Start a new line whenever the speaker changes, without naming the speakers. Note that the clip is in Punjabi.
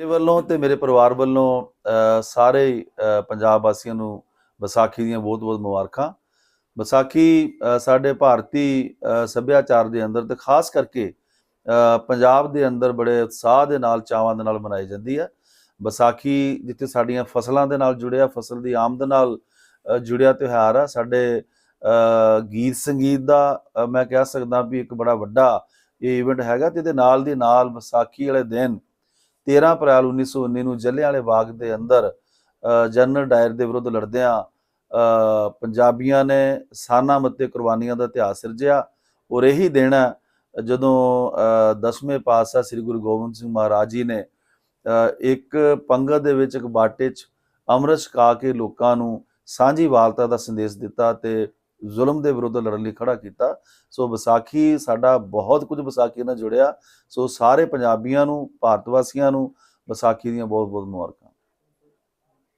ਮੇਰੇ ਵੱਲੋਂ ਤੇ ਮੇਰੇ ਪਰਿਵਾਰ ਵੱਲੋਂ ਸਾਰੇ ਪੰਜਾਬ ਵਾਸੀਆਂ ਨੂੰ ਵਿਸਾਖੀ ਦੀਆਂ ਬਹੁਤ-ਬਹੁਤ ਮੁਬਾਰਕਾਂ। ਵਿਸਾਖੀ ਸਾਡੇ ਭਾਰਤੀ ਸੱਭਿਆਚਾਰ ਦੇ ਅੰਦਰ ਤੇ ਖਾਸ ਕਰਕੇ ਪੰਜਾਬ ਦੇ ਅੰਦਰ ਬੜੇ ਉਤਸ਼ਾਹ ਦੇ ਨਾਲ, ਚਾਵਾਂ ਦੇ ਨਾਲ ਮਨਾਈ ਜਾਂਦੀ ਹੈ। ਵਿਸਾਖੀ ਜਿੱਥੇ ਸਾਡੀਆਂ ਫਸਲਾਂ ਦੇ ਨਾਲ ਜੁੜਿਆ, ਫਸਲ ਦੀ ਆਮਦ ਨਾਲ ਜੁੜਿਆ ਤਿਉਹਾਰ ਆ। ਸਾਡੇ ਗੀਤ ਸੰਗੀਤ ਦਾ ਮੈਂ ਕਹਿ ਸਕਦਾ ਵੀ ਇੱਕ ਬੜਾ ਵੱਡਾ ਇਹ ਇਵੈਂਟ ਹੈਗਾ ਤੇ ਇਹਦੇ ਨਾਲ ਦੀ ਨਾਲ ਵਿਸਾਖੀ ਵਾਲੇ ਦਿਨ 13 ਅਪ੍ਰੈਲ 1919 ਨੂੰ ਜਲਿਆਂਵਾਲੇ ਬਾਗ ਦੇ ਅੰਦਰ ਜਨਰਲ ਡਾਇਰ ਦੇ ਵਿਰੁੱਧ ਲੜਦਿਆਂ ਪੰਜਾਬੀਆਂ ਨੇ ਸਾਨਾ ਮੱਤੇ ਕੁਰਬਾਨੀਆਂ ਦਾ ਇਤਿਹਾਸ ਸਿਰਜਿਆ। ਔਰ ਇਹੀ ਦਿਨ ਹੈ ਜਦੋਂ ਅ, ਦਸਵੇਂ ਪਾਤਸ਼ਾਹ ਸ੍ਰੀ ਗੁਰੂ ਗੋਬਿੰਦ ਸਿੰਘ ਮਹਾਰਾਜ ਜੀ ਨੇ ਇੱਕ ਪੰਗਤ ਦੇ ਵਿੱਚ ਇੱਕ ਬਾਟੇ 'ਚ ਅੰਮ੍ਰਿਤ ਛਕਾ ਕੇ ਲੋਕਾਂ ਨੂੰ ਸਾਂਝੀ ਵਾਲਤਾ ਦਾ ਸੰਦੇਸ਼ ਦਿੱਤਾ ਤੇ ਜ਼ੁਲਮ ਦੇ ਵਿਰੁੱਧ ਲੜਨ ਲਈ ਖੜਾ ਕੀਤਾ। ਸੋ ਵਿਸਾਖੀ ਸਾਡਾ ਬਹੁਤ ਕੁਝ ਵਿਸਾਖੀ ਨਾਲ ਜੁੜਿਆ। ਸੋ ਸਾਰੇ ਪੰਜਾਬੀਆਂ ਨੂੰ, ਭਾਰਤ ਵਾਸੀਆਂ ਨੂੰ ਵਿਸਾਖੀ ਦੀਆਂ ਬਹੁਤ ਬਹੁਤ ਮੁਬਾਰਕਾਂ।